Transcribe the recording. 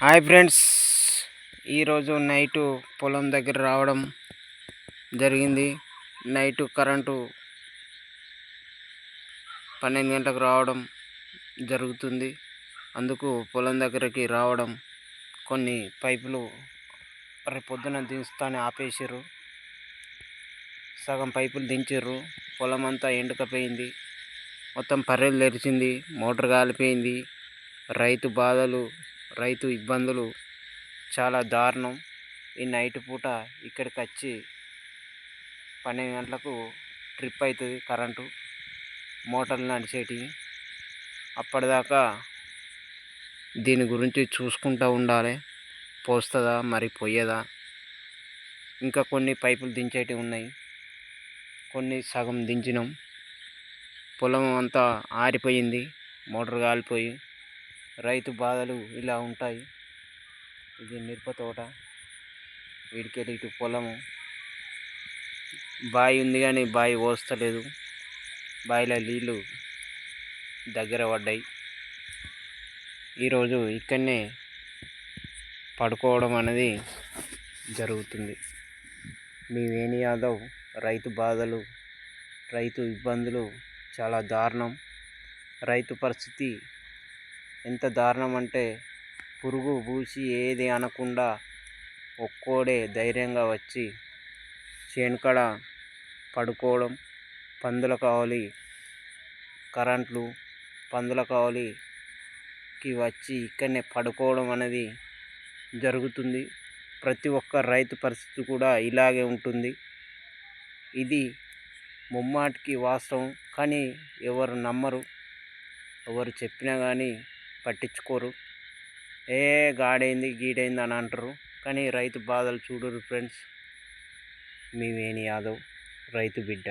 Hi friends ఈరోజు night పొలం దగ్గర రావడం జరిగింది. నైటు కరెంటు పన్నెండు గంటలకు రావడం జరుగుతుంది. అందుకు పొలం దగ్గరికి రావడం కొన్ని పైపులు రేపు పొద్దున దించుతానే ఆపేసారు సగం పైపులు దించారు పొలం అంతా ఎండుకపోయింది. మొత్తం పర్రెలు తెరిచింది. మోటార్ కాలిపోయింది. రైతు బాధలు రైతు ఇబ్బందులు చాలా దారుణం. ఈ నైట్ పూట ఇక్కడికి వచ్చి పన్నెండు గంటలకు ట్రిప్ అవుతుంది కరెంటు మోటార్లు నడిచేటివి. అప్పటిదాకా దీని గురించి చూసుకుంటూ ఉండాలి. పోస్తుందా మరి పోయేదా? ఇంకా కొన్ని పైపులు దించేటివి ఉన్నాయి. కొన్ని సగం దించినాం. పొలం అంతా ఆరిపోయింది మోటార్ కాలిపోయి రైతు బాధలు ఇలా ఉంటాయి. ఇది మిరప తోట వీడికెళ్ళి ఇటు పొలము. బావి ఉంది కానీ బావి పోస్తలేదు బావిలో నీళ్ళు దగ్గర పడ్డాయి. ఈరోజు ఇక్కడనే పడుకోవడం అనేది జరుగుతుంది. మీ వేణి యాదవ్ రైతు బాధలు రైతు ఇబ్బందులు చాలా దారుణం. రైతు పరిస్థితి ఎంత దారుణం అంటే పురుగు పూసి ఏది అనకుండా ఒక్కోడే ధైర్యంగా వచ్చి చేనుకడ పడుకోవడం పందుల కావలి కరెంట్లు పందుల కావలికి వచ్చి ఇక్కడనే పడుకోవడం అనేది జరుగుతుంది. ప్రతి ఒక్క రైతు పరిస్థితి కూడా ఇలాగే ఉంటుంది. ఇది ముమ్మాటికి వాస్తవం. కానీ ఎవరు నమ్మరు. ఎవరు చెప్పినా కానీ పట్టించుకోరు. ఏ గాడైంది గీడైంది అని అంటారు. కానీ రైతు బాధలు చూడరు ఫ్రెండ్స్. మీ వేణి యాదవ్ రైతు బిడ్డ.